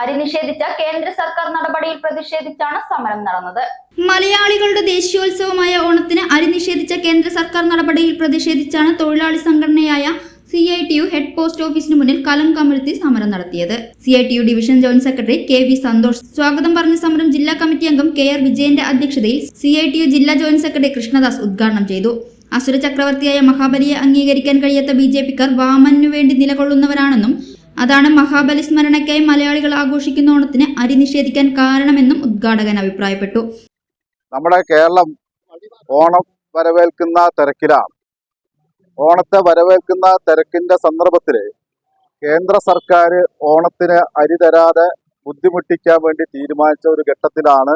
അരി നിഷേധിച്ച കേന്ദ്ര സർക്കാർ നടപടിയിൽ പ്രതിഷേധിച്ചാണ് സമരം നടന്നത്. മലയാളികളുടെ ദേശീയോത്സവമായ ഓണത്തിന് അരി നിഷേധിച്ച കേന്ദ്ര സർക്കാർ നടപടിയിൽ പ്രതിഷേധിച്ചാണ് തൊഴിലാളി സംഘടനയായ C I T U head post ഓഫീസിന് മുന്നിൽ കലം കമഴ്ത്തി സമരം നടത്തിയത്. C I T U division joint secretary K V Santhosh. സ്വാഗതം പറഞ്ഞ സമരം ജില്ലാ കമ്മിറ്റി അംഗം കെ ആർ വിജയന്റെ അധ്യക്ഷതയിൽ സി ഐ ടി യു ജില്ലാ ജോയിന്റ് സെക്രട്ടറി കൃഷ്ണദാസ് ഉദ്ഘാടനം ചെയ്തു. അസുര ചക്രവർത്തിയായ മഹാബലിയെ അംഗീകരിക്കാൻ കഴിയാത്ത ബി ജെ പിക്കാർ വാമനു വേണ്ടി നിലകൊള്ളുന്നവരാണെന്നും അതാണ് മഹാബലി സ്മരണയ്ക്കായി മലയാളികൾ ആഘോഷിക്കുന്ന ഓണത്തിന് അരി നിഷേധിക്കാൻ കാരണമെന്നും ഉദ്ഘാടകൻ അഭിപ്രായപ്പെട്ടു. നമ്മുടെ കേരളം ഓണം വരവേൽക്കുന്ന തിരക്കിലാണ്. ഓണത്തെ വരവേൽക്കുന്ന തിരക്കിന്റെ സന്ദർഭത്തിൽ കേന്ദ്ര സർക്കാർ ഓണത്തിന് അരി തരാതെ ബുദ്ധിമുട്ടിക്കാൻ വേണ്ടി തീരുമാനിച്ച ഒരു ഘട്ടത്തിലാണ്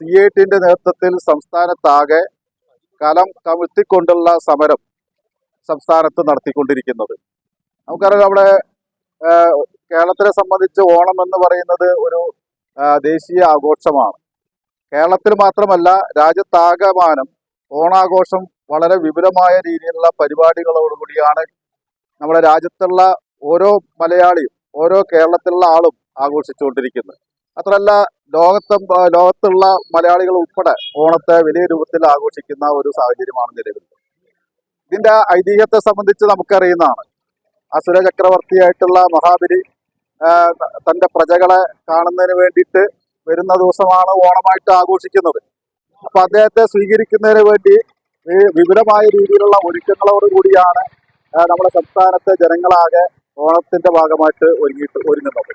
സി ഐ ടിന്റെ നേതൃത്വത്തിൽ സംസ്ഥാനത്താകെ കലം കമിഴ്ത്തിക്കൊണ്ടുള്ള സമരം സംസ്ഥാനത്ത് നടത്തിക്കൊണ്ടിരിക്കുന്നത്. നമുക്കറിയാം നമ്മുടെ കേരളത്തിനെ സംബന്ധിച്ച് ഓണം എന്ന് പറയുന്നത് ഒരു ദേശീയ ആഘോഷമാണ്. കേരളത്തിൽ മാത്രമല്ല രാജ്യത്താകമാനം ഓണാഘോഷം വളരെ വിപുലമായ രീതിയിലുള്ള പരിപാടികളോടുകൂടിയാണ് നമ്മുടെ രാജ്യത്തുള്ള ഓരോ മലയാളിയും ഓരോ കേരളത്തിലുള്ള ആളും ആഘോഷിച്ചുകൊണ്ടിരിക്കുന്നത്. അത്രല്ല ലോകത്തെ ലോകത്തുള്ള മലയാളികൾ ഉൾപ്പെടെ ഓണത്തെ വലിയ രൂപത്തിൽ ആഘോഷിക്കുന്ന ഒരു സാഹചര്യമാണ് നിലവിൽ ഇതിന്റെ ഐതിഹ്യത്തെ സംബന്ധിച്ച് നമുക്കറിയുന്നതാണ്. അസുര ചക്രവർത്തിയായിട്ടുള്ള മഹാബലി തന്റെ പ്രജകളെ കാണുന്നതിന് വേണ്ടിയിട്ട് വരുന്ന ദിവസമാണ് ഓണമായിട്ട് ആഘോഷിക്കുന്നത്. അപ്പൊ അദ്ദേഹത്തെ സ്വീകരിക്കുന്നതിന് വേണ്ടി വിപുലമായ രീതിയിലുള്ള ഒരുക്കങ്ങളോട് കൂടിയാണ് നമ്മുടെ സംസ്ഥാനത്തെ ജനങ്ങളാകെ ഓണത്തിന്റെ ഭാഗമായിട്ട് ഒരുങ്ങിയിട്ട് ഒരുങ്ങുന്നത്.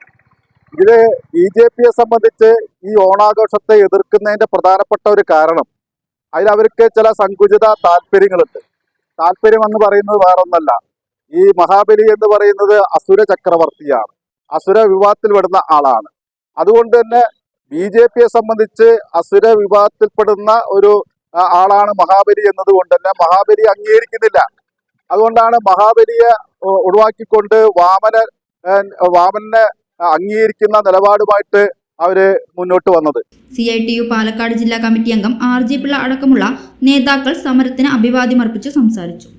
ഇതിൽ ബി ജെ പിയെ സംബന്ധിച്ച് ഈ ഓണാഘോഷത്തെ എതിർക്കുന്നതിന്റെ പ്രധാനപ്പെട്ട ഒരു കാരണം അതിൽ അവർക്ക് ചില സങ്കുചിത താല്പര്യങ്ങളുണ്ട്. താല്പര്യം എന്ന് പറയുന്നത് വേറൊന്നല്ല. ഈ മഹാബലി എന്ന് പറയുന്നത് അസുര ചക്രവർത്തിയാണ്. അസുര വിവാഹത്തിൽ പെടുന്ന ആളാണ്. അതുകൊണ്ട് തന്നെ ബി ജെ പിയെ സംബന്ധിച്ച് അസുര വിഭാഗത്തിൽപ്പെടുന്ന ഒരു ആളാണ് മഹാബലി എന്നതുകൊണ്ട് തന്നെ മഹാബലി അംഗീകരിക്കുന്നില്ല. അതുകൊണ്ടാണ് മഹാബലിയെ ഒഴിവാക്കിക്കൊണ്ട് വാമന വാമനെ അംഗീകരിക്കുന്ന നിലപാടുമായിട്ട് അവർ മുന്നോട്ട് വന്നത്. C I T U Palakkad ജില്ലാ കമ്മിറ്റി അംഗം ആർ ജെ പിള്ള അടക്കമുള്ള നേതാക്കൾ സമരത്തിന് അഭിവാദ്യമർപ്പിച്ച് സംസാരിച്ചു.